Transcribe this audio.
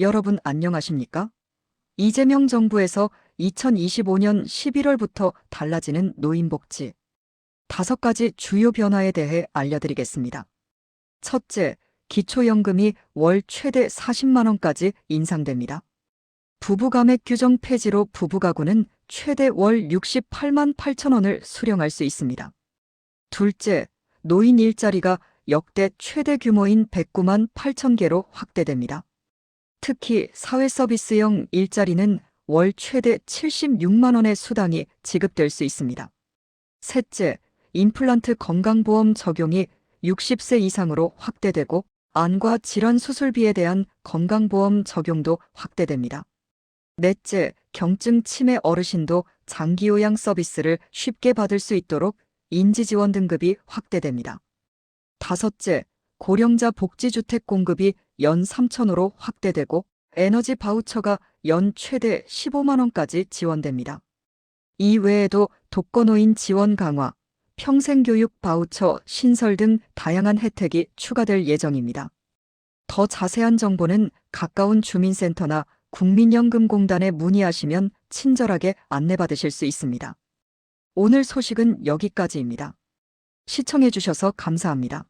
여러분 안녕하십니까? 이재명 정부에서 2025년 11월부터 달라지는 노인복지. 다섯 가지 주요 변화에 대해 알려드리겠습니다. 첫째, 기초연금이 월 최대 40만원까지 인상됩니다. 부부감액 규정 폐지로 부부가구는 최대 월 68만 8천원을 수령할 수 있습니다. 둘째, 노인 일자리가 역대 최대 규모인 109만 8천 개로 확대됩니다. 특히 사회서비스형 일자리는 월 최대 76만 원의 수당이 지급될 수 있습니다. 셋째, 임플란트 건강보험 적용이 60세 이상으로 확대되고 안과 질환 수술비에 대한 건강보험 적용도 확대됩니다. 넷째, 경증 치매 어르신도 장기요양 서비스를 쉽게 받을 수 있도록 인지지원 등급이 확대됩니다. 다섯째, 고령자 복지주택 공급이 연 3천호로 확대되고 에너지 바우처가 연 최대 15만원까지 지원됩니다. 이 외에도 독거노인 지원 강화, 평생교육 바우처 신설 등 다양한 혜택이 추가될 예정입니다. 더 자세한 정보는 가까운 주민센터나 국민연금공단에 문의하시면 친절하게 안내받으실 수 있습니다. 오늘 소식은 여기까지입니다. 시청해주셔서 감사합니다.